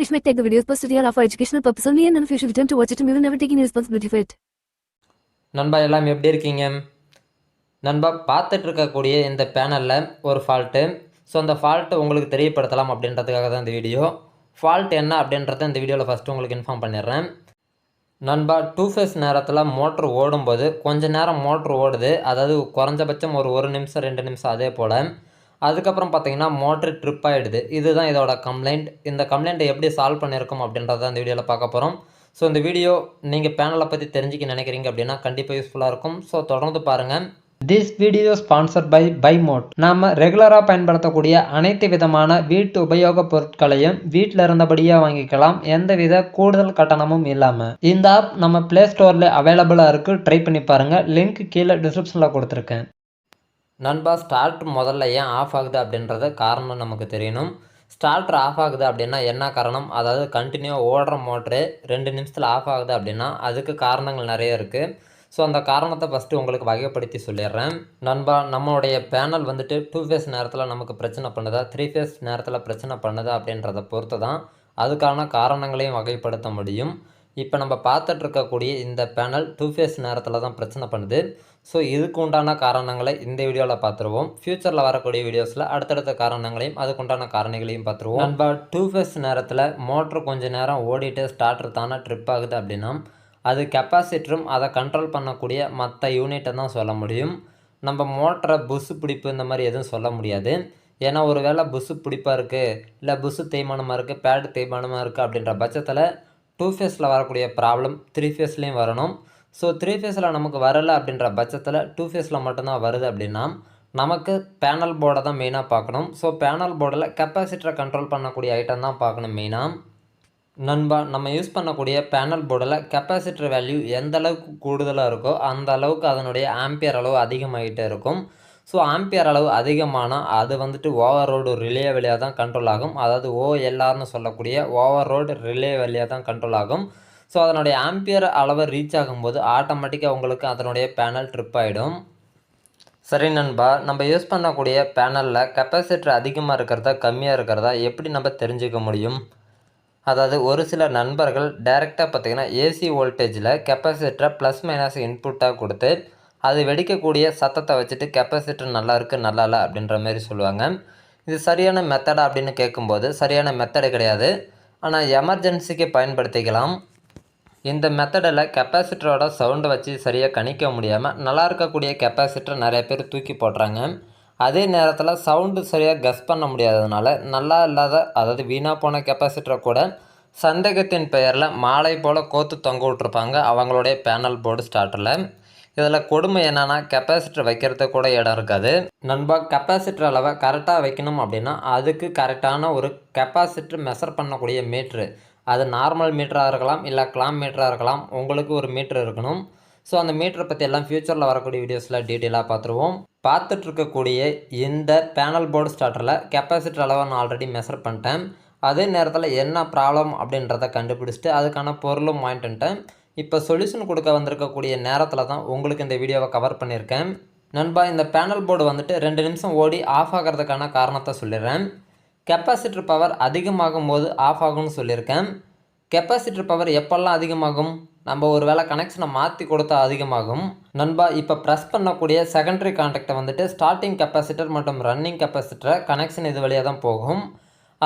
This may take the videos posted here are for educational purpose only and if you should attempt to watch it, we will never take any responsibility for it. நண்பா எல்லாம் எப்படி இருக்கீங்க? நண்பா பார்த்துட்டு இருக்கக்கூடிய இந்த பேனலில் ஒரு ஃபால்ட்டு ஸோ அந்த ஃபால்ட்டை உங்களுக்கு தெரியப்படுத்தலாம் அப்படின்றதுக்காக தான் இந்த வீடியோ. ஃபால்ட் என்ன அப்படின்றத இந்த வீடியோவில் ஃபஸ்ட்டு உங்களுக்கு இன்ஃபார்ம் பண்ணிடுறேன். நண்பா டூ ஃபேஸ் நேரத்தில் மோட்ரு ஓடும்போது கொஞ்சம் நேரம் மோட்ரு ஓடுது. அதாவது குறைஞ்சபட்சம் ஒரு ஒரு நிமிஷம் ரெண்டு நிமிஷம் அதே போல். அதுக்கப்புறம் பார்த்தீங்கன்னா மோட்ரு ட்ரிப் ஆகிடுது இதுதான் இதோட கம்ப்ளைண்ட் இந்த கம்ப்ளைண்ட்டை எப்படி சால்வ் பண்ணியிருக்கோம் அப்படின்றத இந்த வீடியோவில் பார்க்க போகிறோம் ஸோ இந்த வீடியோ நீங்கள் பேனலை பற்றி தெரிஞ்சுக்க நினைக்கிறீங்க அப்படின்னா கண்டிப்பாக யூஸ்ஃபுல்லாக இருக்கும். ஸோ தொடர்ந்து பாருங்கள் this video sponsor by by mode நாம் ரெகுலராக பயன்படுத்தக்கூடிய அனைத்து விதமான வீட்டு உபயோகப் பொருட்களையும் வீட்டில் இருந்தபடியே வாங்கிக்கலாம். எந்தவித கூடுதல் கட்டணமும் இல்லாமல் இந்த ஆப் நம்ம ப்ளே ஸ்டோரில் அவைலபிளாக இருக்குது ட்ரை பண்ணி பாருங்கள் லிங்க் கீழே டிஸ்கிரிப்ஷனில் கொடுத்துருக்கேன். நண்பா ஸ்டார்ட் முதல்ல ஏன் ஆஃப் ஆகுது அப்படின்றத காரணம் நமக்கு தெரியணும். ஸ்டார்டர் ஆஃப் ஆகுது அப்படின்னா என்ன காரணம்? அதாவது கண்டினியூவாக ஓடுற மோட்ரு ரெண்டு நிமிஷத்தில் ஆஃப் ஆகுது அப்படின்னா அதுக்கு காரணங்கள் நிறைய இருக்குது ஸோ அந்த காரணத்தை ஃபஸ்ட்டு உங்களுக்கு வகைப்படுத்தி சொல்லிடுறேன். நண்பா நம்மளுடைய பேனல் வந்துட்டு டூ ஃபேஸ் நேரத்தில் நமக்கு பிரச்சனை பண்ணுதா? த்ரீ ஃபேஸ் நேரத்தில் பிரச்சனை பண்ணுதா அப்படின்றத பொறுத்து தான் அதுக்கான காரணங்களையும் வகைப்படுத்த முடியும். இப்போ நம்ம பார்த்துட்டு இருக்கக்கூடிய இந்த பேனல் டூ ஃபேஸ் நேரத்தில் தான் பிரச்சனை பண்ணுது. ஸோ இதுக்கு உண்டான காரணங்களை இந்த வீடியோவில் பார்த்துருவோம். ஃப்யூச்சரில் வரக்கூடிய வீடியோஸில் அடுத்தடுத்த காரணங்களையும் அதுக்குண்டான காரணிகளையும் பார்த்துருவோம். நம்ம டூ ஃபேஸ் நேரத்தில் மோட்ரு கொஞ்ச நேரம் ஓடிட்டு ஸ்டார்டர் தானே ட்ரிப் ஆகுது அப்படின்னா அது கெப்பாசிட்டரும் அதை கண்ட்ரோல் பண்ணக்கூடிய மற்ற யூனிட்டை தான் சொல்ல முடியும். நம்ம மோட்டரை புஸ்ஸு பிடிப்பு இந்த மாதிரி எதுவும் சொல்ல முடியாது. ஏன்னா ஒரு வேளை புஸ்ஸு பிடிப்பாக இருக்குது இல்லை புஸ்ஸு தேய்மானமாக இருக்குது பேடு தேய்மானமாக இருக்குது அப்படின்ற பட்சத்தில் டூ ஃபேஸில் வரக்கூடிய ப்ராப்ளம் த்ரீ ஃபேஸ்லேயும் வரணும். ஸோ த்ரீ ஃபேஸில் நமக்கு வரலை அப்படின்ற பட்சத்தில் டூ ஃபேஸில் மட்டும்தான் வருது அப்படின்னா நமக்கு பேனல் போர்டை தான் மெயினாக பார்க்கணும். ஸோ பேனல் போர்டில் கெப்பாசிட்டரை கண்ட்ரோல் பண்ணக்கூடிய ஐட்டம் தான் பார்க்கணும் மெயினாக நண்பா நம்ம யூஸ் பண்ணக்கூடிய பேனல் போர்டில் கெப்பாசிட்டர் வேல்யூ எந்த அளவுக்கு கூடுதலாக இருக்கோ அந்த அளவுக்கு அதனுடைய ஆம்பியர் அளவு அதிகமாகிட்டே இருக்கும். ஸோ ஆம்பியர் அளவு அதிகமானால் அது வந்துட்டு ஓவர் ரோடு ரிலே வழியாக தான் கண்ட்ரோல் ஆகும். அதாவது ஓஎல்ஆர்னு சொல்லக்கூடிய ஓவர் ரோடு ரிலே வழியாக தான் கண்ட்ரோல் ஆகும். ஸோ அதனுடைய ஆம்பியர் அளவை ரீச் ஆகும்போது ஆட்டோமேட்டிக்காக உங்களுக்கு அதனுடைய பேனல் ட்ரிப் ஆகிடும் சரி நண்பா நம்ம யூஸ் பண்ணக்கூடிய பேனலில் கெப்பாசிட்டர் அதிகமாக இருக்கிறதா கம்மியாக இருக்கிறதா எப்படி நம்ம தெரிஞ்சுக்க முடியும்? அதாவது ஒரு சில நண்பர்கள் டைரெக்டாக பார்த்திங்கன்னா ஏசி வோல்டேஜில் கெப்பாசிட்டரை ப்ளஸ் மைனஸ் இன்புட்டாக கொடுத்து அது வெடிக்கக்கூடிய சத்தத்தை வச்சுட்டு கெப்பாசிட்டர் நல்லா இருக்குது நல்லா இல்லை அப்படின்ற மாதிரி சொல்லுவாங்க. இது சரியான மெத்தடா அப்படின்னு கேட்கும்போது சரியான மெத்தடு கிடையாது. ஆனால் எமர்ஜென்சிக்கு பயன்படுத்திக்கலாம். இந்த மெத்தடில் கெப்பாசிட்டரோட சவுண்டை வச்சு சரியாக கணிக்க முடியாமல் நல்லா இருக்கக்கூடிய கெப்பாசிட்டர் நிறைய பேர் தூக்கி போடுறாங்க. அதே நேரத்தில் சவுண்டு சரியாக கஸ் பண்ண முடியாததுனால நல்லா இல்லாத அதாவது வீணாக போன கெப்பாசிட்டரை கூட சந்தேகத்தின் பெயரில் மாலை போல் கோத்து தொங்க விட்ருப்பாங்க அவங்களுடைய பேனல் போர்டு ஸ்டார்டரில் இதில் கொடுமை என்னென்னா கெப்பாசிட்டர் வைக்கிறது கூட இடம் இருக்காது. நண்பா கெப்பாசிட்டர் அளவை கரெக்டாக வைக்கணும் அப்படின்னா அதுக்கு கரெக்டான ஒரு கெப்பாசிட்டர் மெஷர் பண்ணக்கூடிய மீட்ரு அது நார்மல் மீட்டராக இருக்கலாம் இல்லை கிளாம் மீட்டராக இருக்கலாம் உங்களுக்கு ஒரு மீட்ரு இருக்கணும். ஸோ அந்த மீட்டரை பற்றி எல்லாம் ஃப்யூச்சரில் வரக்கூடிய வீடியோஸில் டீட்டெயிலாக பார்த்துருவோம். பார்த்துட்ருக்கக்கூடிய இந்த பேனல் போர்டு ஸ்டார்டரில் கெப்பாசிட்டர் அளவை நான் ஆல்ரெடி மெஷர் பண்ணிட்டேன். அதே நேரத்தில் என்ன ப்ராப்ளம் அப்படின்றத கண்டுபிடிச்சிட்டு அதுக்கான பொருளும் வாங்கிட்டு இப்போ சொல்யூஷன் கொடுக்க வந்திருக்கக்கூடிய நேரத்தில் தான் உங்களுக்கு இந்த வீடியோவை கவர் பண்ணியிருக்கேன். நண்பா இந்த பேனல் போர்டு வந்துட்டு ரெண்டு நிமிஷம் ஓடி ஆஃப் ஆகிறதுக்கான காரணத்தை சொல்லிடுறேன். கெப்பாசிட்டர் பவர் அதிகமாகும் போது ஆஃப் ஆகும்னு சொல்லியிருக்கேன். கெப்பாசிட்டர் பவர் எப்போல்லாம் அதிகமாகும்? நம்ம ஒரு வேளை கனெக்ஷனை மாற்றி கொடுத்தா அதிகமாகும். நண்பா இப்போ ப்ரெஸ் பண்ணக்கூடிய செகண்டரி கான்டாக்டை வந்துட்டு ஸ்டார்டிங் கெப்பாசிட்டர் மற்றும் ரன்னிங் கெப்பாசிட்டரை கனெக்ஷன் இது வழியாக தான் போகும்.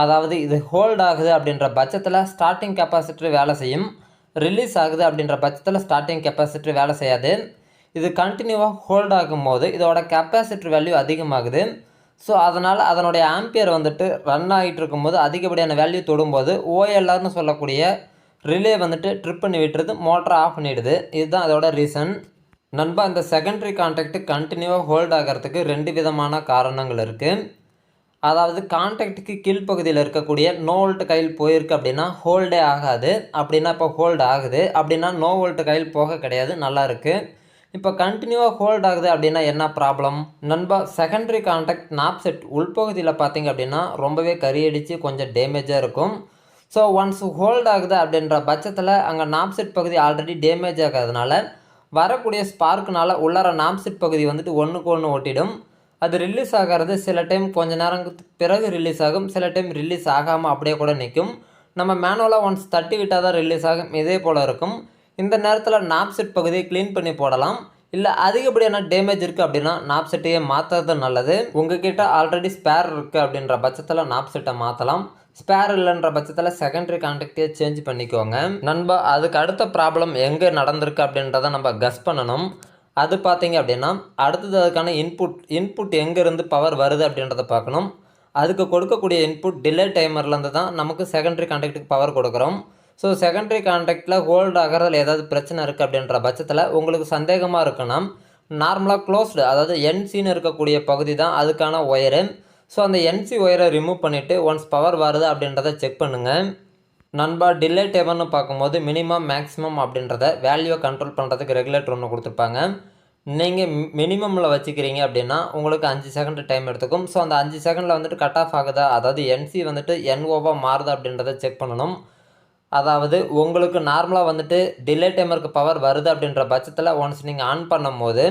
அதாவது இது ஹோல்ட் ஆகுது அப்படின்ற பட்சத்தில் ஸ்டார்டிங் கெப்பாசிட்டர் வேலை செய்யும். ரிலீஸ் ஆகுது அப்படின்ற பட்சத்தில் ஸ்டார்டிங் கெப்பாசிட்டி வேலை செய்யாது. இது கண்டினியூவாக ஹோல்ட் ஆகும்போது இதோட கெப்பாசிட்டி வேல்யூ அதிகமாகுது. ஸோ அதனால் அதனுடைய ஆம்பியர் வந்துட்டு ரன் ஆகிட்டு இருக்கும்போது அதிகப்படியான வேல்யூ தொடும்போது ஓஎல்ஆர்னு சொல்லக்கூடிய ரிலே வந்துட்டு ட்ரிப் பண்ணி விட்டுறது மோட்டரை ஆஃப் பண்ணிடுது. இதுதான் அதோட ரீசன் நண்பா இந்த செகண்டரி கான்டாக்ட் கண்டினியூவாக ஹோல்ட் ஆகிறதுக்கு ரெண்டு விதமான காரணங்கள் இருக்குது அதாவது கான்டாக்டுக்கு கீழ்ப்பகுதியில் இருக்கக்கூடிய நோ வோல்ட் கையில் போயிருக்கு அப்படின்னா ஹோல்டே ஆகாது. அப்படின்னா இப்போ ஹோல்டு ஆகுது. அப்படின்னா நோ வோல்ட் கையில் போக கிடையாது. நல்லாயிருக்கு இப்போ கண்டினியூவாக ஹோல்ட் ஆகுது அப்படின்னா என்ன ப்ராப்ளம் நண்பா செகண்டரி கான்டாக்ட் நாப் செட் உள்பகுதியில் பார்த்தீங்க அப்படின்னா ரொம்பவே கரியடித்து கொஞ்சம் டேமேஜாக இருக்கும். ஸோ ஒன்ஸ் ஹோல்ட் ஆகுது அப்படின்ற பட்சத்தில் அங்கே நாப் செட் பகுதி ஆல்ரெடி டேமேஜ் ஆகிறதுனால வரக்கூடிய ஸ்பார்க்குனால உள்ளார நாப் செட் பகுதி வந்துட்டு ஒன்றுக்கு ஒன்று ஒட்டிடும். அது ரிலீஸ் ஆகிறது சில டைம் கொஞ்ச நேரம் பிறகு ரிலீஸ் ஆகும். சில டைம் ரிலீஸ் ஆகாமல் அப்படியே கூட நிற்கும் நம்ம மேனுவலாக ஒன்ஸ் தட்டி விட்டால் தான் ரிலீஸ் ஆகும். இதே போல் இருக்கும். இந்த நேரத்தில் நாப்செட் பகுதியை க்ளீன் பண்ணி போடலாம். இல்லை அதிகப்படியான டேமேஜ் இருக்குது அப்படின்னா நாப்செட்டையே மாற்றுறது நல்லது. உங்ககிட்ட ஆல்ரெடி ஸ்பேர் இருக்குது அப்படின்ற பட்சத்தில் நாப் செட்டை மாற்றலாம் ஸ்பேர் இல்லைன்ற பட்சத்தில் செகண்டரி கான்டாக்டே சேஞ்ச் பண்ணிக்கோங்க. நண்பா அதுக்கு அடுத்த ப்ராப்ளம் எங்கே நடந்திருக்கு அப்படின்றத நம்ம கஸ் பண்ணணும். அது பார்த்தீங்க அப்படின்னா அடுத்தது அதுக்கான இன்புட் இன்புட் எங்கேருந்து பவர் வருது அப்படின்றத பார்க்கணும். அதுக்கு கொடுக்கக்கூடிய இன்புட் டிலே டைமர்லேருந்து தான் நமக்கு செகண்டரி கான்டாக்ட்டுக்கு பவர் கொடுக்குறோம். ஸோ செகண்டரி கான்டாக்டில் ஹோல்ட் ஆகிறதுல ஏதாவது பிரச்சனை இருக்குது அப்படின்ற பட்சத்தில் உங்களுக்கு சந்தேகமாக இருக்குன்னா நார்மலாக க்ளோஸ்டு அதாவது என்சின்னு இருக்கக்கூடிய பகுதி தான் அதுக்கான ஒயரு ஸோ அந்த என்சி ஒயரை ரிமூவ் பண்ணிவிட்டு ஒன்ஸ் பவர் வருது அப்படின்றத செக் பண்ணுங்கள் நண்பா டிலே டேவர்னு பார்க்கும்போது மினிமம் மேக்ஸிமம் அப்படின்றத வேல்யூவை கண்ட்ரோல் பண்ணுறதுக்கு ரெகுலேட்டர் ஒன்று கொடுத்துருப்பாங்க. நீங்கள் மினிமமில் வச்சுக்கிறீங்க அப்படின்னா உங்களுக்கு அஞ்சு செகண்ட் டைம் எடுத்துக்கும். ஸோ அந்த அஞ்சு செகண்டில் வந்துட்டு கட் ஆஃப் ஆகுதா? அதாவது என்சி வந்துட்டு என்ஓவாக மாறுதா அப்படின்றத செக் பண்ணணும். அதாவது உங்களுக்கு நார்மலாக வந்துட்டு டிலே டைமருக்கு பவர் வருது அப்படின்ற பட்சத்தில் ஒன்ஸ் நீங்கள் ஆன் பண்ணும்போது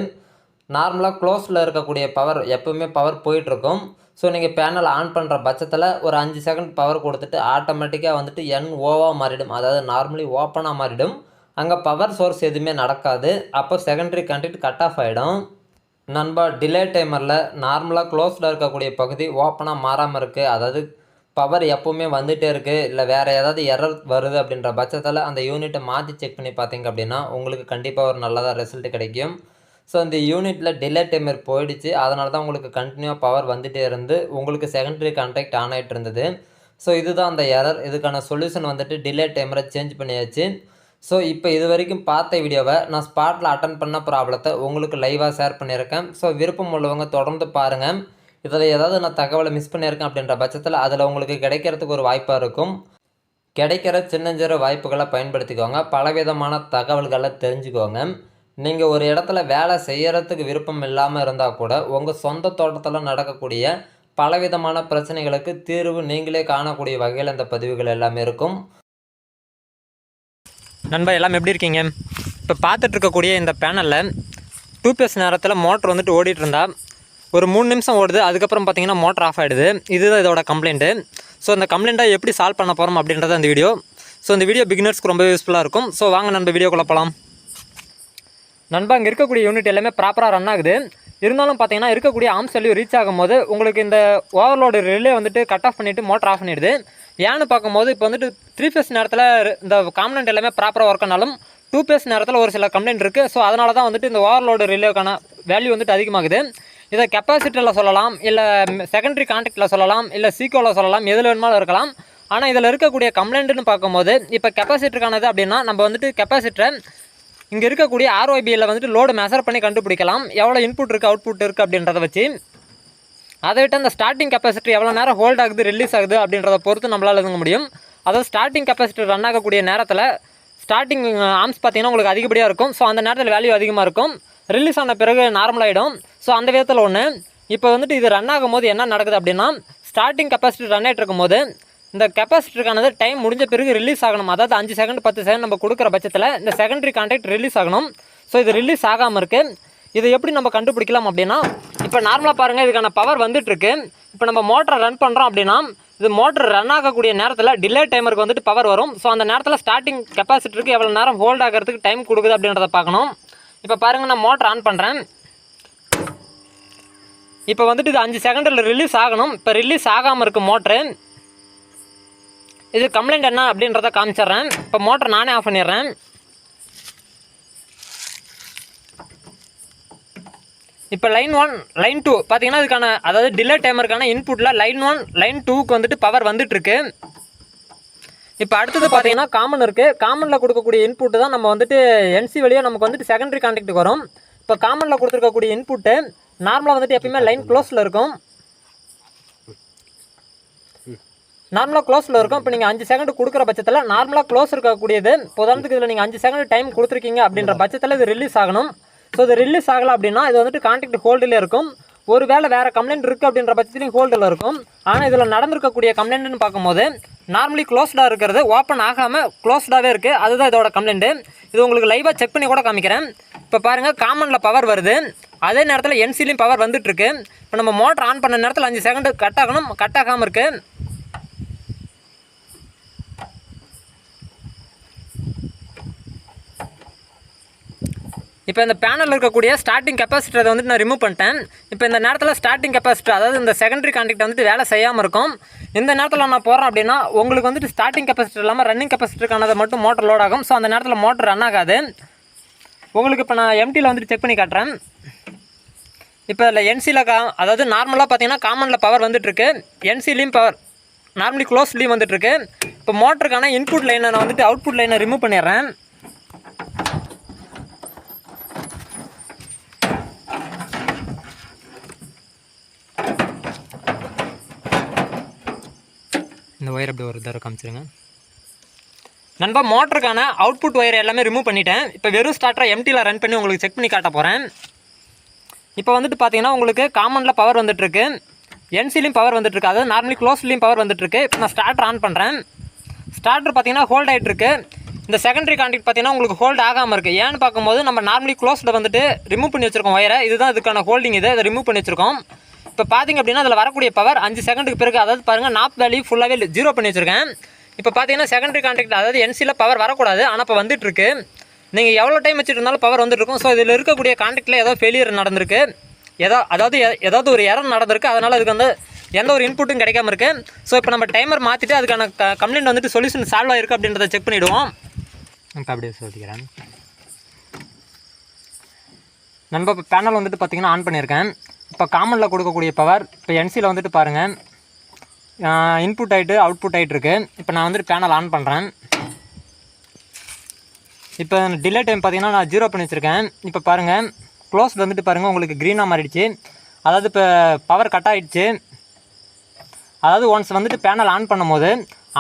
நார்மலாக க்ளோஸில் இருக்கக்கூடிய பவர் எப்பவுமே பவர் போயிட்டுருக்கும் ஸோ நீங்கள் பேனல் ஆன் பண்ணுற பட்சத்தில் ஒரு அஞ்சு செகண்ட் பவர் கொடுத்துட்டு ஆட்டோமேட்டிக்காக வந்துட்டு என் ஓவாக மாறிடும். அதாவது நார்மலி ஓப்பனாக மாறிடும். அங்கே பவர் சோர்ஸ் எதுவுமே நடக்காது. அப்போ செகண்டரி கண்டிட் கட் ஆஃப் ஆகிடும் நண்பா டிலே டைமரில் நார்மலாக க்ளோஸ்டாக இருக்கக்கூடிய பகுதி ஓப்பனாக மாறாமல் இருக்குது அதாவது பவர் எப்போவுமே வந்துகிட்டே இருக்குது இல்லை வேறு ஏதாவது எரர் வருது அப்படின்ற பட்சத்தில் அந்த யூனிட்டை மாற்றி செக் பண்ணி பார்த்தீங்க அப்படின்னா உங்களுக்கு கண்டிப்பாக ஒரு நல்லதாக ரிசல்ட் கிடைக்கும். ஸோ இந்த யூனிட்டில் டிலே டைமர் போயிடுச்சு. அதனால தான் உங்களுக்கு கண்டினியூவாக பவர் வந்துகிட்டே இருந்து உங்களுக்கு செகண்டரி கான்டாக்ட் ஆன் ஆகிட்டு இருந்தது. ஸோ இதுதான் அந்த எரர் இதுக்கான சொல்யூஷன் வந்துட்டு டிலே டைமரை சேஞ்ச் பண்ணியாச்சு. ஸோ இப்போ இது வரைக்கும் பார்த்த வீடியோவை நான் ஸ்பாட்டில் அட்டன் பண்ண ப்ராப்ளத்தை உங்களுக்கு லைவாக ஷேர் பண்ணியிருக்கேன். ஸோ விருப்பம் உள்ளவங்க தொடர்ந்து பாருங்கள் இதில் ஏதாவது நான் தகவலை மிஸ் பண்ணியிருக்கேன் அப்படின்ற பட்சத்தில் அதில் உங்களுக்கு கிடைக்கிறதுக்கு ஒரு வாய்ப்பாக இருக்கும். கிடைக்கிற சின்னஞ்சிறு வாய்ப்புகளை பயன்படுத்திக்கோங்க. பலவிதமான தகவல்களை தெரிஞ்சுக்கோங்க. நீங்கள் ஒரு இடத்துல வேலை செய்கிறதுக்கு விருப்பம் இல்லாமல் இருந்தால் கூட உங்கள் சொந்த தோட்டத்தில் நடக்கக்கூடிய பலவிதமான பிரச்சனைகளுக்கு தீர்வு நீங்களே காணக்கூடிய வகையில் இந்த பதிவுகள் எல்லாமே இருக்கும். நண்பா எல்லாம் எப்படி இருக்கீங்க? இப்போ பார்த்துட்டு இருக்கக்கூடிய இந்த பேனலில் டூ பிஎஸ் நேரத்தில் மோட்ரு வந்துட்டு ஓடிட்டு இருந்தா ஒரு மூணு நிமிஷம் ஓடுது அதுக்கப்புறம் பார்த்தீங்கன்னா மோட்டர் ஆஃப் ஆகிடுது இதுதான் இதோட கம்ப்ளைண்ட்டு ஸோ அந்த கம்ப்ளைண்ட்டை எப்படி சால்வ் பண்ண போகிறோம் அப்படின்றத இந்த வீடியோ ஸோ இந்த வீடியோ பிகினர்ஸ்க்கு ரொம்ப யூஸ்ஃபுல்லாக இருக்கும். ஸோ வாங்க நம்ம வீடியோக்குள்ள போகலாம் நண்பா இங்கே இருக்கக்கூடிய யூனிட் எல்லாமே ப்ராப்பராக ரன் ஆகுது. இருந்தாலும் பார்த்தீங்கன்னா இருக்கக்கூடிய ஆம்ஸ் வேல்யூ ரீச் ஆகும்போது உங்களுக்கு இந்த ஓவர்லோடு ரிலே வந்துட்டு கட் ஆஃப் பண்ணிவிட்டு மோட்டர் ஆஃப் பண்ணிடுது. ஏன்னு பார்க்கும்போது இப்போ வந்துட்டு த்ரீ ஃபேஸ் நேரத்தில் இந்த காம்பனண்ட் எல்லாமே ப்ராப்பராக ஒர்க் ஆனாலும் டூ ஃபேஸ் நேரத்தில் ஒரு சில கம்ப்ளைண்ட் இருக்குது ஸோ அதனால தான் வந்துட்டு இந்த ஓவர்லோடு ரிலேக்கான வேல்யூ வந்துட்டு அதிகமாகுது. இதை கெப்பாசிட்டரில் சொல்லலாம் இல்லை செகண்டரி கான்டாக்டில் சொல்லலாம் இல்லை சீக்கோவில் சொல்லலாம் எதில் வேணுமாலும் இருக்கலாம். ஆனால் இதில் இருக்கக்கூடிய கம்ப்ளைண்ட்டுன்னு பார்க்கும்போது இப்போ கெப்பாசிட்டருக்கானது அப்படின்னா நம்ம வந்துட்டு கெப்பாசிட்டரை இங்கே இருக்கக்கூடிய ஆர்ஒபியில் வந்துட்டு லோடு மெஷர் பண்ணி கண்டுபிடிக்கலாம். எவ்வளோ இன்புட் இருக்குது அவுட்புட் இருக்குது அப்படின்றத வச்சு. அதை விட்டு அந்த ஸ்டார்டிங் கெப்பாசிட்டி எவ்வளோ நேரம் ஹோல்ட் ஆகுது ரிலீஸ் ஆகுது அப்படின்றத பொறுத்து நம்மளால் எழுத முடியும். அதாவது ஸ்டார்டிங் கெப்பாசிட்டி ரன் ஆகக்கூடிய நேரத்தில் ஸ்டார்டிங் ஆர்ம்ஸ் பார்த்தீங்கன்னா உங்களுக்கு அதிகப்படியாக இருக்கும். ஸோ அந்த நேரத்தில் வேல்யூ அதிகமாக இருக்கும். ரிலீஸ் ஆன பிறகு நார்மலாகிடும் ஸோ அந்த விதத்தில் ஒன்று இப்போ வந்துட்டு இது ரன் ஆகும்போது என்ன நடக்குது அப்படின்னா ஸ்டார்டிங் கெப்பாசிட்டி ரன் ஆகிட்டு இருக்கும்போது இந்த கெப்பாசிட்டருக்கானது டைம் முடிஞ்ச பிறகு ரிலீஸ் ஆகணும். அதாவது அஞ்சு செகண்ட் பத்து செகண்ட் நம்ம கொடுக்குற பட்சத்தில் இந்த செகண்டரி கான்டாக்ட் ரிலீஸ் ஆகணும். ஸோ இது ரிலீஸ் ஆகாமல் இருக்குது இதை எப்படி நம்ம கண்டுபிடிக்கலாம் அப்படின்னா இப்போ நார்மலாக பாருங்கள் இதுக்கான பவர் வந்துட்டுருக்கு. இப்போ நம்ம மோட்டரை ரன் பண்ணுறோம் அப்படின்னா இது மோட்டர் ரன் ஆகக்கூடிய நேரத்தில் டிலே டைமருக்கு வந்துட்டு பவர் வரும். ஸோ அந்த நேரத்தில் ஸ்டார்டிங் கெப்பாசிட்டருக்கு எவ்வளோ நேரம் ஹோல்ட் ஆகிறதுக்கு டைம் கொடுக்குது அப்படின்றத பார்க்கணும். இப்போ பாருங்கள் நான் மோட்டர் ஆன் பண்ணுறேன் இப்போ வந்துட்டு இது அஞ்சு செகண்டில் ரிலீஸ் ஆகணும். இப்போ ரிலீஸ் ஆகாமல் இருக்குது மோட்ரு இது கம்ப்ளைண்ட் என்ன அப்படின்றத காமிச்சிடுறேன். இப்போ மோட்டர் நானே ஆஃப் பண்ணிடுறேன். இப்போ லைன் ஒன் லைன் டூ பார்த்தீங்கன்னா இதுக்கான அதாவது டிலே டைமருக்கான இன்புட்டில் லைன் ஒன் லைன் டூக்கு வந்துட்டு பவர் வந்துட்டுருக்கு. இப்போ அடுத்தது பார்த்தீங்கன்னா காமன் இருக்குது காமனில் கொடுக்கக்கூடிய இன்புட்டு தான் நம்ம வந்துட்டு என்சி வழியாக நமக்கு வந்துட்டு செகண்டரி கான்டாக்ட் வரும். இப்போ காமனில் கொடுத்துருக்கக்கூடிய இன்புட்டு நார்மலாக வந்துட்டு எப்பயுமே லைன் க்ளோஸில் இருக்கும். நார்மலாக க்ளோஸில் இருக்கும். இப்போ நீங்கள் அஞ்சு செகண்ட் கொடுக்குற பட்சத்தில் நார்மலாக க்ளோஸ் இருக்கக்கூடியது இப்போ உதாரணத்துக்கு இதில் நீங்கள் அஞ்சு செகண்ட் டைம் கொடுத்துருக்கீங்க அப்படின்ற பட்சத்தில் இது ரிலீஸ் ஆகணும். ஸோ இது ரிலீஸ் ஆகலை அப்படின்னா இது வந்துட்டு கான்டாக்ட் ஹோல்டில் இருக்கும். ஒரு வேளை வேறு கம்ப்ளைண்ட் இருக்குது அப்படின்ற பட்சத்துலையும் ஹோல்டில் இருக்கும். ஆனால் இதில் நடந்திருக்கக்கூடிய கம்ப்ளைண்ட்னு பார்க்கும்போது நார்மலி க்ளோஸ்டாக இருக்கிறது ஓப்பன் ஆகாமல் க்ளோஸ்டாகவே இருக்குது அதுதான் இதோட கம்ப்ளைண்ட்டு இது உங்களுக்கு லைவாக செக் பண்ணி கூட காமிக்கிறேன். இப்போ பாருங்கள் காமனில் பவர் வருது. அதே நேரத்தில் என்சிலையும் பவர் வந்துட்டுருக்கு இப்போ நம்ம மோட்டர் ஆன் பண்ண நேரத்தில் அஞ்சு செகண்ட் கட் ஆகணும். கட் ஆகாமல் இருக்குது இப்போ இந்த பேனலில் இருக்கக்கூடிய ஸ்டார்டிங் கெப்பாசிட்டரை வந்துட்டு நான் ரிமூவ் பண்ணிட்டேன். இப்போ இந்த நேரத்தில் ஸ்டார்டிங் கெப்பாசிட்டர் அதாவது இந்த செகண்டரி கான்டெக்ட் வந்துட்டு வேலை செய்யாமல் இருக்கும். இந்த நேரத்தில் நான் போகிறேன் அப்படின்னா உங்களுக்கு வந்துட்டு ஸ்டார்டிங் கெப்பாசிட்டர் இல்லாமல் ரன்னிங் கெப்பாசிட்டருக்கானதை மட்டும் மோட்டர் லோட் ஆகும். ஸோ அந்த நேரத்தில் மோட்டர் ரன் ஆகாது. உங்களுக்கு இப்போ நான் எம்டியில் வந்துட்டு செக் பண்ணி காட்டுறேன். இப்போ இதில் என்சியில் கா அதாவது நார்மலாக பார்த்தீங்கன்னா காமனில் பவர் வந்துட்டுருக்கு. என்சிலையும் பவர் நார்மலி க்ளோஸ்லேயும் வந்துட்டுருக்கு. இப்போ மோட்டருக்கான இன்புட் லைனை நான் வந்துட்டு அவுட்புட் லைனை ரிமூவ் பண்ணிடுறேன். இந்த ஒயர் அப்படி ஒரு தடவை காமிச்சிருங்க. நண்பா மோட்டருக்கான அவுட்புட் ஒயர் எல்லாமே ரிமூவ் பண்ணிட்டேன். இப்போ வெறும் ஸ்டார்டரை எம்டியில் ரன் பண்ணி உங்களுக்கு செக் பண்ணி காட்ட போகிறேன் இப்போ வந்துட்டு பார்த்தீங்கன்னா உங்களுக்கு காமனில் பவர் வந்துட்டுருக்கு. என்சிலையும் பவர் வந்துட்டுருக்கு. அதாவது நார்மலி க்ளோஸ்லேயும் பவர் வந்துட்டுருக்கு. இப்போ நான் ஸ்டார்டர் ஆன் பண்ணுறேன் ஸ்டார்டர் பார்த்தீங்கன்னா ஹோல்ட் ஆகிட்டுருக்கு இந்த செகண்டரி கான்டாக்ட் பார்த்தீங்கன்னா உங்களுக்கு ஹோல்ட் ஆகாமல் இருக்குது ஏன்னு பார்க்கும்போது நம்ம நார்மலி க்ளோஸில் வந்துட்டு ரிமூவ் பண்ணி வச்சிருக்கோம் ஒயரை இதுதான் இதுக்கான ஹோல்டிங் இது. அதை ரிமூவ் பண்ணி வச்சுருக்கோம். இப்போ பார்த்தீங்க அப்படின்னா அதில் வரக்கூடிய பவர் அஞ்சு செகண்டுக்கு பிறகு அதாவது பாருங்கள் நாப் வேல்யூ ஃபுல்லாகவே ஜீரோ பண்ணி வச்சிருக்கேன். இப்போ பார்த்தீங்கன்னா செகண்டரி கான்டாக்ட் அதாவது என்சியில் பவர் வரக்கூடாது ஆனால் இப்போ வந்துட்டுருக்கு. நீங்கள் எவ்வளோ டைம் வச்சுட்டு இருந்தாலும் பவர் வந்துட்டுருக்கும். ஸோ இதில் இருக்கக்கூடிய கான்டாக்டில் ஏதோ ஃபெயிலியர் நடந்திருக்கு. ஏதோ அதாவது எ- ஏதாவது ஒரு இடம் நடந்திருக்கு. அதனால் அதுக்கு வந்து எந்த ஒரு இன்புட்டும் கிடைக்காம இருக்குது ஸோ இப்போ நம்ம டைமர் மாற்றிட்டு அதுக்கான கம்ப்ளைண்ட் வந்துட்டு சொல்யூஷன் சால்வ் ஆகிருக்கு அப்படின்றத செக் பண்ணிவிடுவோம் இப்போ அப்படியே சொல்லிக்கிறேன். நண்பா இப்போ பேனல் வந்துட்டு பார்த்தீங்கன்னா ஆன் பண்ணியிருக்கேன். இப்போ காமனில் கொடுக்கக்கூடிய பவர் இப்போ என்சியில் வந்துட்டு பாருங்கள் இன்புட் ஆகிட்டு அவுட்புட் ஆகிட்டு இருக்குது இப்போ நான் வந்துட்டு பேனல் ஆன் பண்ணுறேன் இப்போ டிலே டைம் பார்த்தீங்கன்னா நான் ஜீரோ பண்ணி வச்சுருக்கேன். இப்போ பாருங்கள் க்ளோஸ் வந்துட்டு பாருங்கள் உங்களுக்கு க்ரீனாக மாறிடுச்சு. அதாவது இப்போ பவர் கட் ஆகிடுச்சு அதாவது ஒன்ஸ் வந்துட்டு பேனல் ஆன் பண்ணும்போது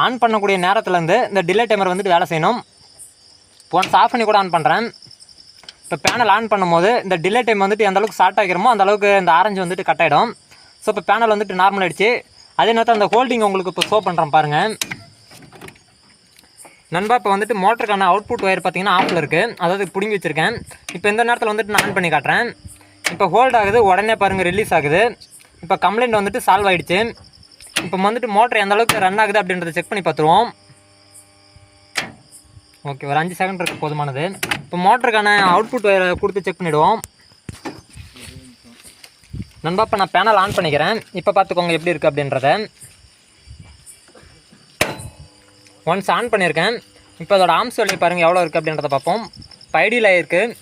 ஆன் பண்ணக்கூடிய நேரத்துலேருந்து இந்த டிலே டைமர் வந்துட்டு வேலை செய்யணும். ஒன்ஸ் ஆஃப் பண்ணி கூட ஆன் பண்ணுறேன் இப்போ பேனல் ஆன் பண்ணும்போது இந்த டிலே டைம் வந்துட்டு எந்த அளவுக்கு ஷார்ட் ஆகிறமோ அந்த அளவுக்கு இந்த ஆரஞ்சு வந்துட்டு கட் ஆகிடும் ஸோ இப்போ பேனல் வந்துட்டு நார்மல் ஆகிடுச்சு அதே நேரத்தில் அந்த ஹோல்டிங் உங்களுக்கு இப்போ ஷோ பண்ணுறேன் பாருங்கள் நண்பா இப்போ வந்துட்டு மோட்டருக்கான அவுட்புட் ஒயர் பார்த்தீங்கன்னா ஆஃபில் இருக்குது அதாவது பிடுங்கி வச்சுருக்கேன். இப்போ இந்த நேரத்தில் வந்துட்டு நான் ஆன் பண்ணி காட்டுறேன். இப்போ ஹோல்ட் ஆகுது உடனே பாருங்கள் ரிலீஸ் ஆகுது. இப்போ கம்ப்ளைண்ட் வந்துட்டு சால்வ் ஆகிடுச்சு இப்போ வந்துட்டு மோட்டர் எந்த அளவுக்கு ரன் ஆகுது அப்படின்றத செக் பண்ணி பார்த்துருவோம் ஓகே ஒரு அஞ்சு செகண்ட் இருக்குது போதுமானது. இப்போ மோட்டருக்கான அவுட்புட் வயரை கொடுத்து செக் பண்ணிவிடுவோம் நண்பா இப்போ நான் பேனல் ஆன் பண்ணிக்கிறேன். இப்போ பார்த்துக்கோங்க எப்படி இருக்குது அப்படின்றத. ஒன்ஸ் ஆன் பண்ணியிருக்கேன். இப்போ அதோட ஆம்ஸ் வெளியே பாருங்கள் எவ்வளோ இருக்குது அப்படின்றத பார்ப்போம். பைடியில் இருக்குது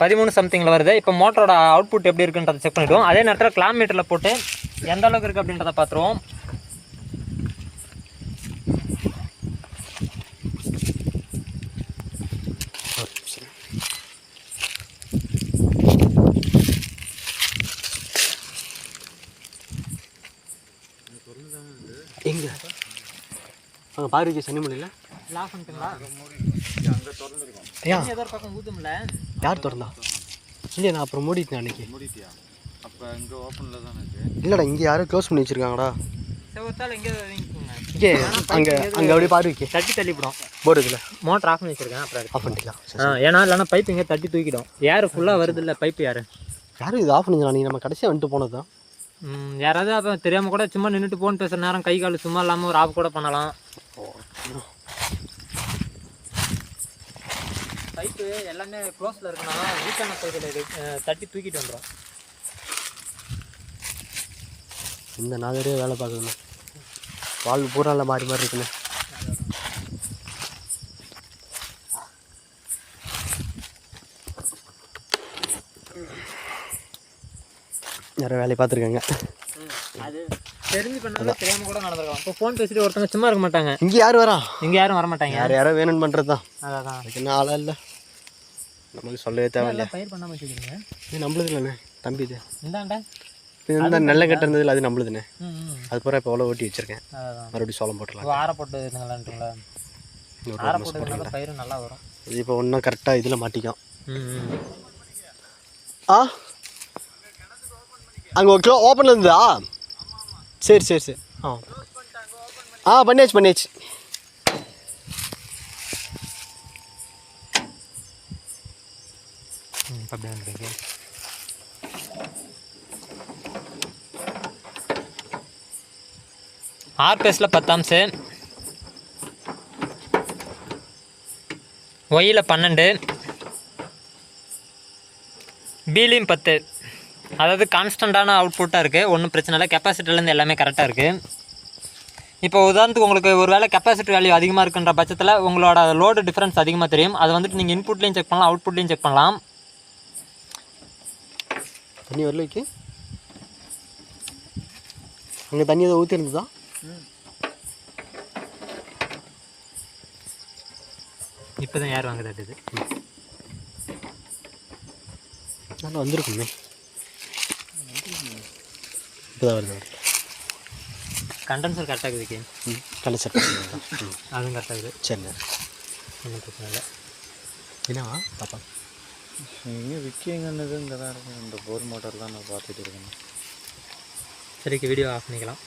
பதிமூணு சம்திங்கில் வருது. இப்போ மோட்டரோட அவுட்புட் எப்படி இருக்குன்றதை செக் பண்ணிவிடுவோம் அதே நேரத்தில் கிலோமீட்டரில் போட்டு எந்த அளவுக்கு இருக்குது அப்படின்றத பார்த்துருவோம் எங்க அங்கே பாருங்க சனிமொழியில் லாக் பண்ணிட்டுங்களா? ஐயா ஏதோ பக்கம் யார் திறந்தா? இல்லையா நான் அப்புறம் மூடிட்டேன் அன்னைக்கு. மூடிட்டியா? அப்போ இங்கே ஓப்பனில் தானே இருக்கு. இல்லைடா இங்கே யாரும் க்ளோஸ் பண்ணி வச்சிருக்காங்கடா. இங்கே அங்கே அங்கே அப்படியே பாரு வைக்க தட்டி தள்ளிவிடும். போர்டு இதில். மோட்டர் ஆஃப் பண்ணி வச்சிருக்கேன் அப்புறம் ஆஃப் பண்ணிக்கலாம். ஏன்னா இல்லைன்னா பைப் இங்கே தட்டி தூக்கிடும். ஏர் ஃபுல்லாக வருது இல்லை பைப் யார்? யாரும் இது ஆஃப் பண்ணிங்களா நீ நம்ம கடைசியாக வந்துட்டு போனது தான் யாராவது அப்போ தெரியாமல் கூட சும்மா நின்றுட்டு ஃபோன் பேசுகிற நேரம் கை கால் சும்மா இல்லாமல் ஒரு ஆஃப் கூட பண்ணலாம். பைப்பு எல்லாமே க்ளோஸில் இருக்குன்னா வீக்கான பைப்பில் தட்டி தூக்கிட்டு வந்துடும் இந்த நாதரே வேலை பார்க்கணும். வாழ்வு பூரா மாறி மாறி இருக்குண்ணே நிறைய வேலையை பார்த்துருக்காங்க. அது தெரிஞ்சு பண்ணாலும் தெரியாமல் கூட நடந்திருக்கலாம். இப்போ ஃபோன் பேசிட்டு ஒருத்தவங்க சும்மா இருக்க மாட்டாங்க. இங்கே யார் வரா? இங்கே யாரும் வர மாட்டாங்க. யார் யாரோ வேணும்னு பண்ணுறது தான். அதான். அதுக்கு என்ன ஆளா இல்லை. நமக்கு சொல்லவே தேவையில்ல. பயிர் பண்ணாமல் வச்சுக்கிறீங்க. இது நம்மளுது இல்லைண்ணே தம்பி இது. இந்தாண்டா. இது இந்த நெல்லை அது நம்மளுதுண்ணே. அது பூரா இப்போ எவ்வளோ ஓட்டி வச்சிருக்கேன். மறுபடியும் சோளம் போட்டுடலாம். ஆற போட்டு இருந்துங்களான்ட்டுங்களா இன்னொரு ஆற ஒரு மாதம் போட்டு போட்டுக்கலாம். பயிர் நல்லா வரும். இது இப்போ ஒன்றும் கரெக்டாக இதில் மாட்டிக்கும். ஆ? அங்கே ஒரு கிலோ ஓப்பனில் இருந்ததா? சரி சரி சரி. ஆ. ஆ பண்ணியாச்சு பண்ணியாச்சு. ஆர்பிஎஸில் பத்தாம் சார் ஒயில் பன்னெண்டு. பீலியும் பத்து. அதாவது கான்ஸ்டண்ட்டான அவுட்புட்டாக இருக்குது ஒன்றும் பிரச்சனை இல்லை. கெப்பாசிட்டிலேருந்து எல்லாமே கரெக்டாக இருக்குது இப்போ உதாரணத்துக்கு உங்களுக்கு ஒரு வேளை கெப்பாசிட்டி வேல்யூ அதிகமாக இருக்குன்ற பட்சத்தில் உங்களோட லோடு டிஃப்ரென்ஸ் அதிகமாக தெரியும். அதை வந்துட்டு நீங்கள் இன்புட்லேயும் செக் பண்ணலாம் அவுட்புட்லேயும் செக் பண்ணலாம். தண்ணி வரல வைக்க. அங்கே தண்ணி ஏதோ ஊற்றி இருந்ததா? இப்போ தான் யார் நல்லா வந்திருக்குமே. இப்போ தான் வருது. வருது கண்டென்சர் கரெக்டாக இருக்குது ம் ம். அதுவும் கரெக்டாக இருக்குது. சரிண்ணே ஒன்றும் பிரச்சனை இல்லை. என்னவா பாப்பா? எங்கே விற்கிங்கன்னது இங்கே தான் இருக்கும் இந்த போர் மோட்டார் தான் நான் பார்த்துட்டு இருக்கேன். சரிக்கு வீடியோ ஆஃப் பண்ணிக்கலாம்.